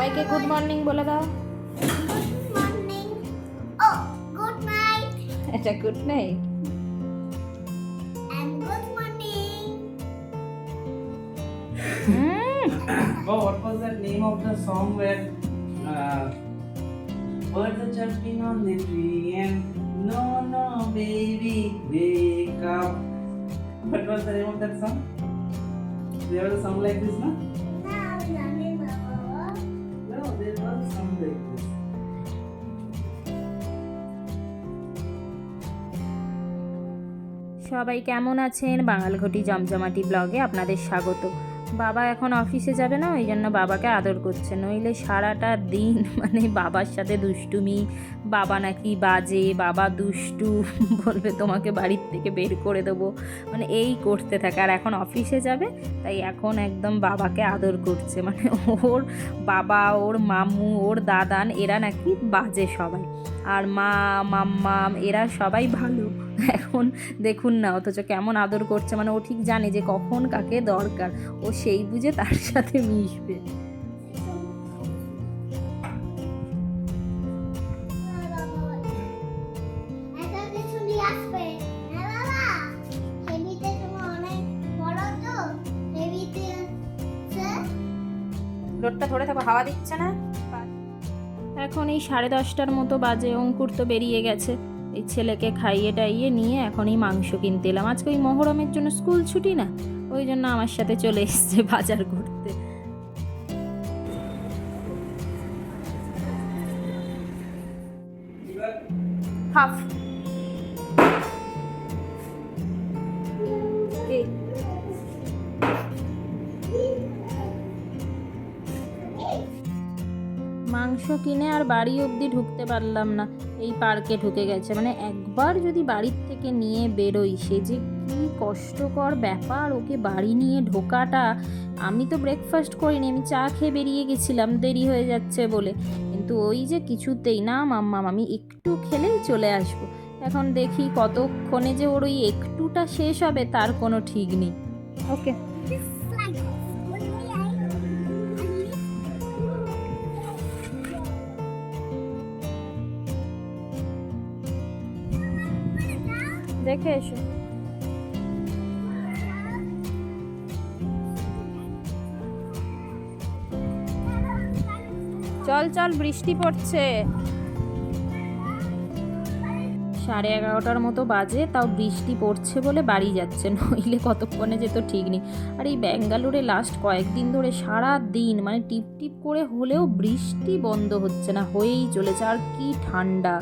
সবাইকে good morning বলে দাও morning. Oh, good night এটা good night and good morning. Oh, what was that name of the song where uh, birds are jumping on the tree and no, no, baby, wake up. What was the name of that song? There was a song like this, no? সবাই কেমন আছেন? বাঙালঘটি জমজমাটি ব্লগে আপনাদের স্বাগত। বাবা এখন অফিসে যাবে না, ওই জন্য বাবাকে আদর করছে। নইলে সারাটা দিন মানে বাবার সাথে দুষ্টুমি, বাবা নাকি বাজে, বাবা দুষ্টু, বলবে তোমাকে বাড়ির থেকে বের করে দেবো। মানে এই করতে থাকে। আর এখন অফিসে যাবে, তাই এখন একদম বাবাকে আদর করছে। মানে ওর বাবা, ওর মামু, ওর দাদান, এরা নাকি বাজে সবাই। আর মা, মাম্মাম, এরা সবাই ভালো। এখন দেখুন না অথচ কেমন আদর করছে। মানে ও ঠিক জানে যে কখন কাকে দরকার। ও সেই বুঝে তার সাথে মিশবে। রোডটা ধরে থাকো হাওয়া দিচ্ছে না? এখন এই সাড়ে দশটার মতো বাজে অঙ্কুর তো বেরিয়ে গেছে। এই ছেলেকে খাইয়ে টাইয়ে নিয়ে এখন এই মাংস কিনতে এলাম। আজকে ওই মহরমের জন্য স্কুল ছুটি না, ওই জন্য আমার সাথে চলে এসছে বাজার করতে মাংস কিনে আর বাড়ি অবধি ঢুকতে পারলাম না। এই পার্কে ঢুকে গেছে। মানে একবার যদি বাড়ির থেকে নিয়ে বেরোই, সে যে কী কষ্টকর ব্যাপার ওকে বাড়ি নিয়ে ঢোকাটা, আমি তো ব্রেকফাস্ট করিনি, আমি চা খেয়ে বেরিয়ে গেছিলাম, দেরি হয়ে যাচ্ছে বলে। কিন্তু ওই যে কিছুতেই, না মাম্মাম আমি একটু খেলেই চলে আসব। এখন দেখি কতক্ষণে যে ওর ওই একটুটা শেষ হবে, তার কোনো ঠিক নেই। ওকে। দেখে এসো। চল চল, বৃষ্টি পড়ছে। সাড়ে এগারোটার মতো বাজে, তাও বৃষ্টি পড়ছে বলে বাড়ি যাচ্ছে নইলে কতক্ষণে যেত ঠিক নেই। আর এই ব্যাঙ্গালোরে লাস্ট কয়েকদিন ধরে সারা দিন মানে টিপ টিপ করে হলেও বৃষ্টি বন্ধ হচ্ছে না, হয়েই চলেছে। আর কি ঠান্ডা।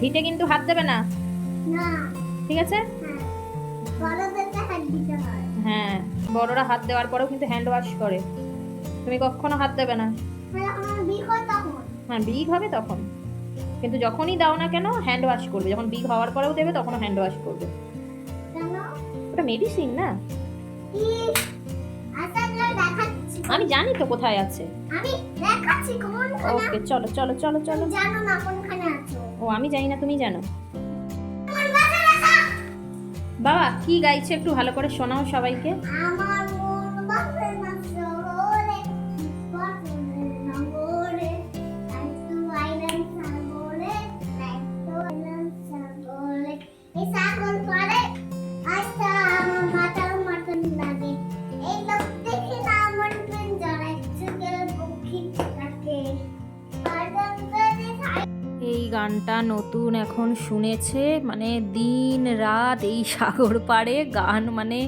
হিটে কিন্তু হাত দেবে না? ঠিক আছে? হ্যাঁ। হয়। বড়রা হাত দেওয়ার পরেও কিন্তু হ্যান্ড ওয়াশ করে। তুমি কখনো হাত দেবে না। হয় তখন। হ্যাঁ বিগ হবে তখন। কিন্তু যখনই দাও না কেন হ্যান্ড ওয়াশ করবে। যখন বিগ হওয়ার পরেও দেবে তখনও হ্যান্ড ওয়াশ করবে। ওটা মেডিসিন না? আমি জানি তো কোথায় আছে। আমি দেখাচ্ছি কোনখানে। ওকে চলো চলো চলো চলো। জানো না কোনখানে আছে। ও আমি জানি না তুমি জানো। বাবা কি গাইছে একটু ভালো করে শোনাও সবাইকে। আমার মন বাসে না গানটা নতুন এখন শুনেছে মানে দিন রাত এই সাগর পাড়ে গান মানে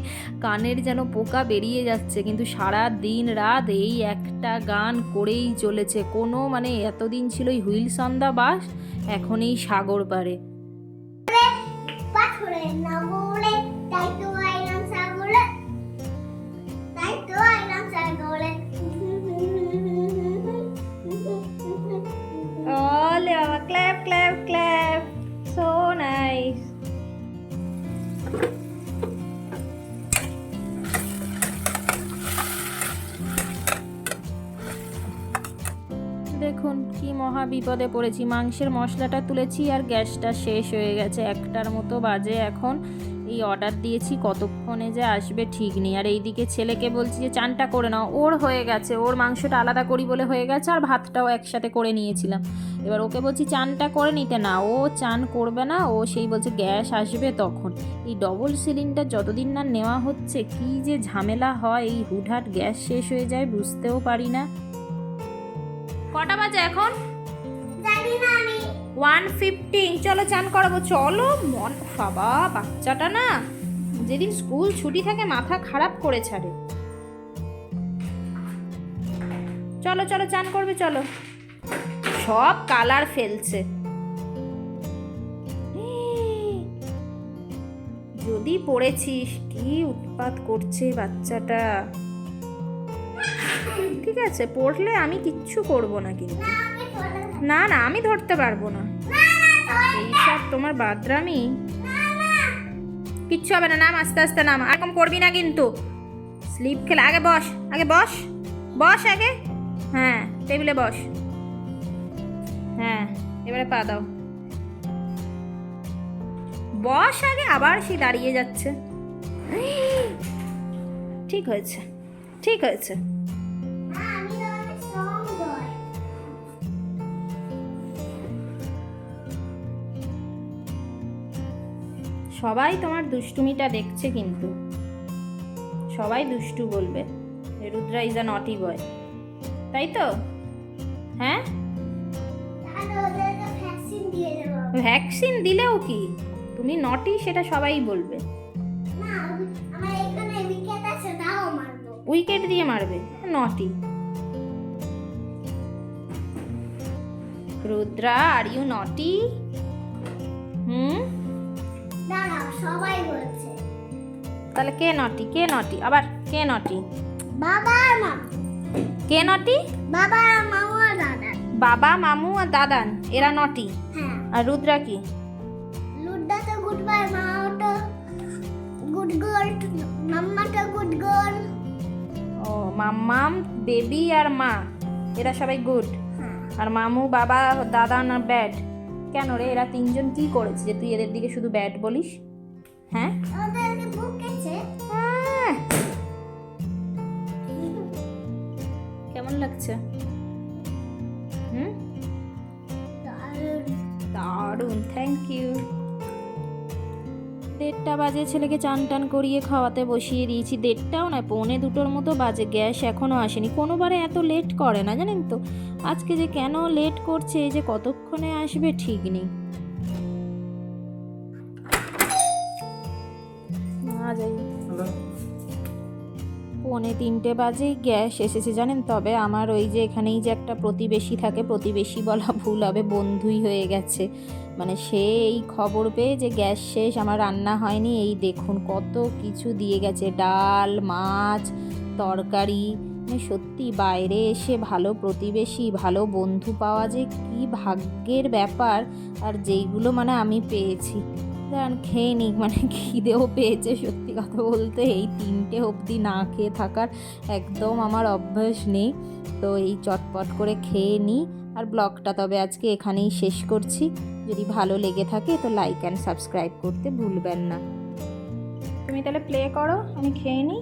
কানের যেন পোকা বেরিয়ে যাচ্ছে, কিন্তু সারা দিন রাত এই একটা গান করেই চলেছে। কোনো মানে এতদিন ছিল এই হুইলস অন দ্য বাস, এখন এই সাগর পাড়ে। ওলে clap, clap. So nice. দেখুন কি মহা বিপদে পড়েছি মাংসের মশলাটা তুলেছি আর গ্যাসটা শেষ হয়ে গেছে একটার মতো বাজে এখন এই অর্ডার দিয়েছি, কতক্ষণে যে আসবে ঠিক নেই। আর এইদিকে ছেলেকে বলছি যে, চানটা করে নাও। ওর হয়ে গেছে, ওর মাংসটা আলাদা করি বলে হয়ে গেছে, আর ভাতটাও একসাথে করে নিয়েছিলাম। এবার ওকে বলছি, চানটা করে নিতে না, ও চান করবে না, ও সেই বলছে, গ্যাস আসবে তখন। এই ডবল সিলিন্ডার যতদিন না নেওয়া হচ্ছে, কি যে ঝামেলা হয়, এই হুটহাট গ্যাস শেষ হয়ে যায়, বুঝতেও পারি না। কটা বাজে এখন? ওয়ান ফিফটিন চলো চান করাবো। চলো, মন বাবা, বাচ্চাটা না যেদিন স্কুল ছুটি থাকে মাথা খারাপ করে ছাড়ে। চলো চলো, চান করবে, চলো। সব কালার ফেলছে। যদি পড়েছিস, কি উৎপাত করছে বাচ্চাটা? ঠিক আছে, পড়লে আমি কিচ্ছু করব না কিন্তু। না না, আমি ধরতে পারব না। এইসব তোমার বাদরামি। কিচ্ছু হবে না, নাম, আস্তে আস্তে নাম। এরকম করবি না কিন্তু। স্লিপ খেলে, আগে বস আগে বস। বস আগে। হ্যাঁ টেবিলে বস। হ্যাঁ এবারে পা দাও। বস আগে, আবার সে দাঁড়িয়ে যাচ্ছে। ঠিক হয়েছে ঠিক হয়েছে। সবাই তোমার দুষ্টুমিটা দেখছে কিন্তু। সবাই দুষ্টু বলবে রুদ্রা ইজ আ নটি বয় তাই তো? হ্যাঁ? ভ্যাকসিন দিলেও কি? তুমি নটি সেটা সবাই বলবে। উইকেট দিয়ে মারবে নটি রুদ্রা আর ইউ নটি সবাই বলছে। তাহলে কে নটি কে নটি আবার কে নটি বাবা আর মা কে নটি বাবা আর মামু আর দাদা। বাবা মামু আর দাদান এরা নটি হ্যাঁ। আর রুদ্রা কি? লুড্ডা তো গুড বাই মাও তো গুড গার্ল মাম্মা তো গুড গার্ল ও মাম্মাম বেবি আর মা এরা সবাই গুড হ্যাঁ। আর মামু বাবা দাদা না ব্যাড কেন রে এরা তিনজন কি করেছে যে তুই এদের দিকে শুধু ব্যাড বলিস? হ্যাঁ? আহ! কেমন লাগছে? হুম? দারুণ। থ্যাংক ইউ দেড়টা বাজে ছেলেকে চান টান করিয়ে খাওয়াতে বসিয়ে দিয়েছি। দেড়টাও নয় পৌনে দুটোর মতো বাজে গ্যাস এখনও আসেনি। কোনোবারে এত লেট করে না জানেন তো? আজকে যে কেন লেট করছে এই যে কতক্ষণে আসবে ঠিক নেই। না যাই পৌনে তিনটে বাজেই গ্যাস এসেছে জানেন? তবে আমার ওই যে এখানেই যে একটা প্রতিবেশী থাকে প্রতিবেশী বলা ভুল হবে বন্ধুই হয়ে গেছে। মানে সে এই খবর পেয়ে যে গ্যাস শেষ আমার রান্না হয়নি এই দেখুন কত কিছু দিয়ে গেছে। ডাল মাছ তরকারি মানে সত্যি বাইরে এসে ভালো প্রতিবেশী ভালো বন্ধু পাওয়া যে কি ভাগ্যের ব্যাপার আর যেইগুলো মানে আমি পেয়েছি। দাঁড়ান, খেয়ে নিই মানে খিদেও পেয়েছে সত্যি কথা বলতে। এই তিনটে অবধি না খেয়ে থাকার একদম আমার অভ্যাস নেই। তো এই চটপট করে খেয়ে নিই আর ব্লগটা তবে আজকে এখানেই শেষ করছি। যদি ভালো লেগে থাকে তো লাইক অ্যান্ড সাবস্ক্রাইব করতে ভুলবেন না। তুমি তাহলে প্লে করো, আমি খেয়ে নিই।